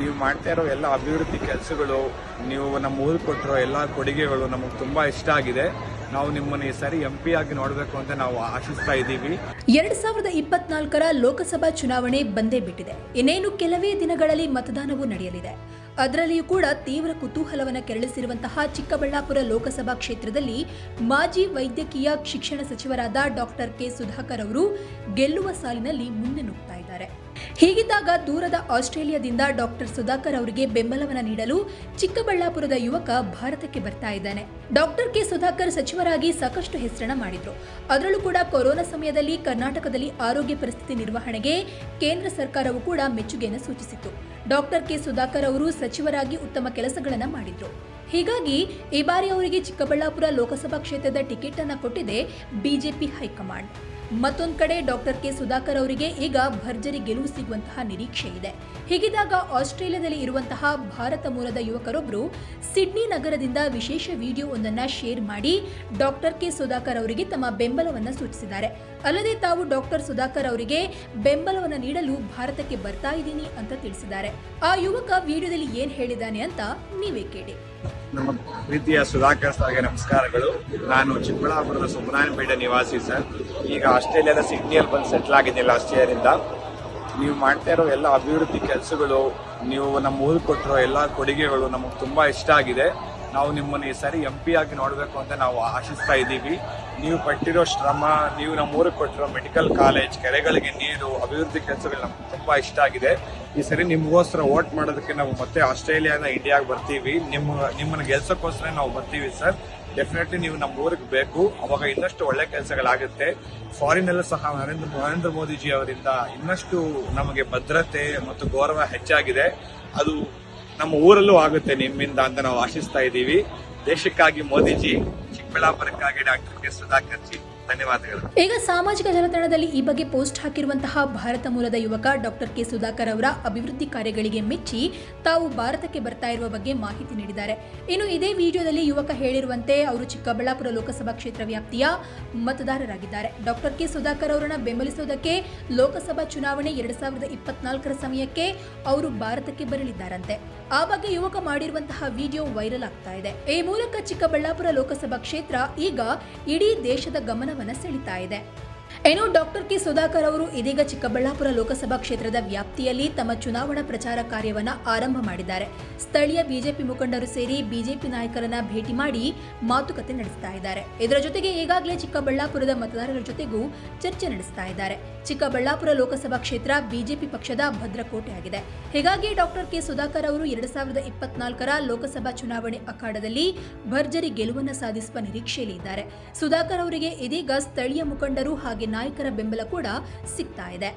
ನೀವು ಮಾಡ್ತಾ ಇರೋ ಎಲ್ಲ ಅಭಿವೃದ್ಧಿ ಕೆಲಸಗಳು, ನೀವು ನಮ್ಮ ಊರಿಗೆ ಕೊಟ್ಟಿರೋ ಎಲ್ಲ ಕೊಡುಗೆಗಳು ನಮಗೆ ತುಂಬಾ ಇಷ್ಟ ಆಗಿದೆ. ನಾವು ನಿಮ್ಮನ್ನು ಈ ಸಾರಿ ಎಂ ಆಗಿ ನೋಡಬೇಕು ಅಂತ ನಾವು ಆಶಿಸ್ತಾ ಇದ್ದೀವಿ. ಎರಡ್ ಸಾವಿರದ ಇಪ್ಪತ್ನಾಲ್ಕರ ಲೋಕಸಭಾ ಚುನಾವಣೆ ಬಂದೇ ಬಿಟ್ಟಿದೆ. ಇನ್ನೇನು ಕೆಲವೇ ದಿನಗಳಲ್ಲಿ ಮತದಾನವೂ ನಡೆಯಲಿದೆ. ಅದರಲ್ಲಿಯೂ ಕೂಡ ತೀವ್ರ ಕುತೂಹಲವನ್ನು ಕೆರಳಿಸಿರುವಂತಹ ಚಿಕ್ಕಬಳ್ಳಾಪುರ ಲೋಕಸಭಾ ಕ್ಷೇತ್ರದಲ್ಲಿ ಮಾಜಿ ವೈದ್ಯಕೀಯ ಶಿಕ್ಷಣ ಸಚಿವರಾದ ಡಾಕ್ಟರ್ ಕೆ ಸುಧಾಕರ್ ಅವರು ಗೆಲ್ಲುವ ಸಾಲಿನಲ್ಲಿ ಮುಂದೆ ನುಗ್ತಾ ಇದ್ದಾರೆ ಹೀಗಿದ್ದಾಗ ದೂರದ ಆಸ್ಟ್ರೇಲಿಯಾದಿಂದ ಡಾಕ್ಟರ್ ಸುಧಾಕರ್ ಅವರಿಗೆ ಬೆಂಬಲವನ್ನು ನೀಡಲು ಚಿಕ್ಕಬಳ್ಳಾಪುರದ ಯುವಕ ಭಾರತಕ್ಕೆ ಬರ್ತಾ ಇದ್ದಾನೆ. ಡಾಕ್ಟರ್ ಕೆ ಸುಧಾಕರ್ ಸಚಿವರಾಗಿ ಸಾಕಷ್ಟು ಹೆಸರನ್ನ ಮಾಡಿದ್ರು. ಅದರಲ್ಲೂ ಕೂಡ ಕೊರೋನಾ ಸಮಯದಲ್ಲಿ ಕರ್ನಾಟಕದಲ್ಲಿ ಆರೋಗ್ಯ ಪರಿಸ್ಥಿತಿ ನಿರ್ವಹಣೆಗೆ ಕೇಂದ್ರ ಸರ್ಕಾರವು ಕೂಡ ಮೆಚ್ಚುಗೆಯನ್ನು ಸೂಚಿಸಿತ್ತು. ಡಾಕ್ಟರ್ ಕೆ ಸುಧಾಕರ್ ಅವರು ಸಚಿವರಾಗಿ ಉತ್ತಮ ಕೆಲಸಗಳನ್ನು ಮಾಡಿದ್ರು. ಹೀಗಾಗಿ ಈ ಬಾರಿ ಅವರಿಗೆ ಚಿಕ್ಕಬಳ್ಳಾಪುರ ಲೋಕಸಭಾ ಕ್ಷೇತ್ರದ ಟಿಕೆಟ್ ಅನ್ನು ಕೊಟ್ಟಿದೆ ಬಿಜೆಪಿ ಹೈಕಮಾಂಡ್. ಮತ್ತೊಂದು ಕಡೆ ಡಾಕ್ಟರ್ ಕೆ ಸುಧಾಕರ್ ಅವರಿಗೆ ಈಗ ಭರ್ಜರಿ ಗೆಲುವು ಸಿಗುವಂತಹ ನಿರೀಕ್ಷೆ ಇದೆ. ಹೀಗಿದ್ದಾಗ ಆಸ್ಟ್ರೇಲಿಯಾದಲ್ಲಿ ಇರುವಂತಹ ಭಾರತ ಮೂಲದ ಯುವಕರೊಬ್ಬರು ಸಿಡ್ನಿ ನಗರದಿಂದ ವಿಶೇಷ ವಿಡಿಯೋ ಒಂದನ್ನ ಶೇರ್ ಮಾಡಿ ಡಾಕ್ಟರ್ ಕೆ ಸುಧಾಕರ್ ಅವರಿಗೆ ತಮ್ಮ ಬೆಂಬಲವನ್ನ ಸೂಚಿಸಿದ್ದಾರೆ. ಅಲ್ಲದೆ ತಾವು ಡಾಕ್ಟರ್ ಸುಧಾಕರ್ ಅವರಿಗೆ ಬೆಂಬಲವನ್ನ ನೀಡಲು ಭಾರತಕ್ಕೆ ಬರ್ತಾ ಇದ್ದೀನಿ ಅಂತ ತಿಳಿಸಿದ್ದಾರೆ. ಆ ಯುವಕ ವಿಡಿಯೋದಲ್ಲಿ ಏನ್ ಹೇಳಿದ್ದಾನೆ ಅಂತ ನೀವೇ ಕೇಳಿ. ನಮ್ಮ ಪ್ರೀತಿಯ ಸುಧಾಕರ್ ಸರ್ಗೆ ನಮಸ್ಕಾರಗಳು. ನಾನು ಚಿಕ್ಕಬಳ್ಳಾಪುರದ ಸುಬ್ರಹ್ಮಣ್ಯಪೇಟೆ ನಿವಾಸಿ ಸರ್. ಈಗ ಆಸ್ಟ್ರೇಲಿಯಾದ ಸಿಡ್ನಿಯಲ್ಲಿ ಬಂದು ಸೆಟ್ಲ್ ಆಗಿದ್ದೀನಿ ಲಾಸ್ಟ್ ಇಯರಿಂದ ನೀವು ಮಾಡ್ತಾ ಇರೋ ಎಲ್ಲ ಅಭಿವೃದ್ಧಿ ಕೆಲಸಗಳು, ನೀವು ನಮ್ಮ ಊರಿಗೆ ಕೊಟ್ಟಿರೋ ಎಲ್ಲ ಕೊಡುಗೆಗಳು ನಮಗೆ ತುಂಬ ಇಷ್ಟ ಆಗಿದೆ. ನಾವು ನಿಮ್ಮನ್ನು ಈ ಸಾರಿ ಎಂ ಪಿ ಆಗಿ ನೋಡಬೇಕು ಅಂತ ನಾವು ಆಶಿಸ್ತಾ ಇದ್ದೀವಿ. ನೀವು ಪಟ್ಟಿರೋ ಶ್ರಮ, ನೀವು ನಮ್ಮ ಊರಿಗೆ ಕೊಟ್ಟಿರೋ ಮೆಡಿಕಲ್ ಕಾಲೇಜ್ ಕೆರೆಗಳಿಗೆ ನೀರು, ಅಭಿವೃದ್ಧಿ ಕೆಲಸಗಳು ನಮ್ಗೆ ತುಂಬ ಇಷ್ಟ ಆಗಿದೆ. ಈ ಸರಿ ನಿಮಗೋಸ್ಕರ ವೋಟ್ ಮಾಡೋದಕ್ಕೆ ನಾವು ಮತ್ತೆ ಆಸ್ಟ್ರೇಲಿಯಾನ ಇಂಡಿಯಾಗೆ ಬರ್ತೀವಿ. ನಿಮ್ಮ, ನಿಮ್ಮನ್ನ ಗೆಲ್ಸೋಕ್ಕೋಸ್ಕರ ನಾವು ಬರ್ತೀವಿ ಸರ್. ಡೆಫಿನೆಟ್ಲಿ ನೀವು ನಮ್ಮ ಊರಿಗೆ ಬೇಕು. ಅವಾಗ ಇನ್ನಷ್ಟು ಒಳ್ಳೆ ಕೆಲಸಗಳಾಗುತ್ತೆ. ಫಾರಿನ್ ಅಲ್ಲೂ ಸಹ ನರೇಂದ್ರ ನರೇಂದ್ರ ಮೋದಿಜಿ ಅವರಿಂದ ಇನ್ನಷ್ಟು ನಮಗೆ ಭದ್ರತೆ ಮತ್ತು ಗೌರವ ಹೆಚ್ಚಾಗಿದೆ. ಅದು ನಮ್ಮ ಊರಲ್ಲೂ ಆಗುತ್ತೆ ನಿಮ್ಮಿಂದ ಅಂತ ನಾವು ಆಶಿಸ್ತಾ ಇದ್ದೀವಿ. ದೇಶಕ್ಕಾಗಿ ಮೋದಿಜಿ ಚಿಕ್ಕಬಳ್ಳಾಪುರಕ್ಕಾಗಿ ಡಾಕ್ಟರ್ ಕೆ ಸುಧಾಕರ್ ಜಿ. ಧನ್ಯವಾದಗಳು. ಈಗ ಸಾಮಾಜಿಕ ಜಾಲತಾಣದಲ್ಲಿ ಈ ಬಗ್ಗೆ ಪೋಸ್ಟ್ ಹಾಕಿರುವಂತಹ ಭಾರತ ಮೂಲದ ಯುವಕ ಡಾಕ್ಟರ್ ಕೆ ಸುಧಾಕರ್ ಅವರ ಅಭಿವೃದ್ಧಿ ಕಾರ್ಯಗಳಿಗೆ ಮೆಚ್ಚಿ ತಾವು ಭಾರತಕ್ಕೆ ಬರ್ತಾ ಇರುವ ಬಗ್ಗೆ ಮಾಹಿತಿ ನೀಡಿದ್ದಾರೆ. ಇನ್ನು ಇದೇ ವಿಡಿಯೋದಲ್ಲಿ ಯುವಕ ಹೇಳಿರುವಂತೆ ಅವರು ಚಿಕ್ಕಬಳ್ಳಾಪುರ ಲೋಕಸಭಾ ಕ್ಷೇತ್ರ ವ್ಯಾಪ್ತಿಯ ಮತದಾರರಾಗಿದ್ದಾರೆ. ಡಾಕ್ಟರ್ ಕೆ ಸುಧಾಕರ್ ಅವರನ್ನು ಬೆಂಬಲಿಸುವುದಕ್ಕೆ ಲೋಕಸಭಾ ಚುನಾವಣೆ ಎರಡ್ ಸಾವಿರದ ಇಪ್ಪತ್ನಾಲ್ಕರ ಸಮಯಕ್ಕೆ ಅವರು ಭಾರತಕ್ಕೆ ಬರಲಿದ್ದಾರಂತೆ. ಆ ಬಗ್ಗೆ ಯುವಕ ಮಾಡಿರುವಂತಹ ವಿಡಿಯೋ ವೈರಲ್ ಆಗ್ತಾ ಇದೆ. ಈ ಮೂಲಕ ಚಿಕ್ಕಬಳ್ಳಾಪುರ ಲೋಕಸಭಾ ಕ್ಷೇತ್ರ ಈಗ ಇಡೀ ದೇಶದ ಗಮನವನ್ನ ಸೆಳೀತಾ ಇದೆ. ಏನು ಡಾಕ್ಟರ್ ಕೆ ಸುಧಾಕರ್ ಅವರು ಇದೀಗ ಚಿಕ್ಕಬಳ್ಳಾಪುರ ಲೋಕಸಭಾ ಕ್ಷೇತ್ರದ ವ್ಯಾಪ್ತಿಯಲ್ಲಿ ತಮ್ಮ ಚುನಾವಣಾ ಪ್ರಚಾರ ಕಾರ್ಯವನ್ನ ಆರಂಭ ಮಾಡಿದ್ದಾರೆ. ಸ್ಥಳೀಯ ಬಿಜೆಪಿ ಮುಖಂಡರು ಸೇರಿ ಬಿಜೆಪಿ ನಾಯಕರನ್ನ ಭೇಟಿ ಮಾಡಿ ಮಾತುಕತೆ ನಡೆಸ್ತಾ ಇದ್ದಾರೆ. ಇದರ ಜೊತೆಗೆ ಈಗಾಗಲೇ ಚಿಕ್ಕಬಳ್ಳಾಪುರದ ಮತದಾರರ ಜೊತೆಗೂ ಚರ್ಚೆ ನಡೆಸ್ತಾ ಇದ್ದಾರೆ. ಚಿಕ್ಕಬಳ್ಳಾಪುರ ಲೋಕಸಭಾ ಕ್ಷೇತ್ರ ಬಿಜೆಪಿ ಪಕ್ಷದ ಭದ್ರಕೋಟೆಯಾಗಿದೆ ಹೀಗಾಗಿ ಡಾಕ್ಟರ್ ಕೆ ಸುಧಾಕರ್ ಅವರು ಎರಡ್ ಸಾವಿರದ ಇಪ್ಪತ್ನಾಲ್ಕರ ಲೋಕಸಭಾ ಚುನಾವಣೆ ಅಖಾಡದಲ್ಲಿ ಭರ್ಜರಿ ಗೆಲುವನ್ನು ಸಾಧಿಸುವ ನಿರೀಕ್ಷೆಯಲ್ಲಿ ಇದ್ದಾರೆ ಸುಧಾಕರ್ ಅವರಿಗೆ ಇದೀಗ ಸ್ಥಳೀಯ ಮುಖಂಡರು ಹಾಗೆ ನಾಯಕರ ಬೆಂಬಲ ಕೂಡ ಸಿಗ್ತಾ ಇದೆ.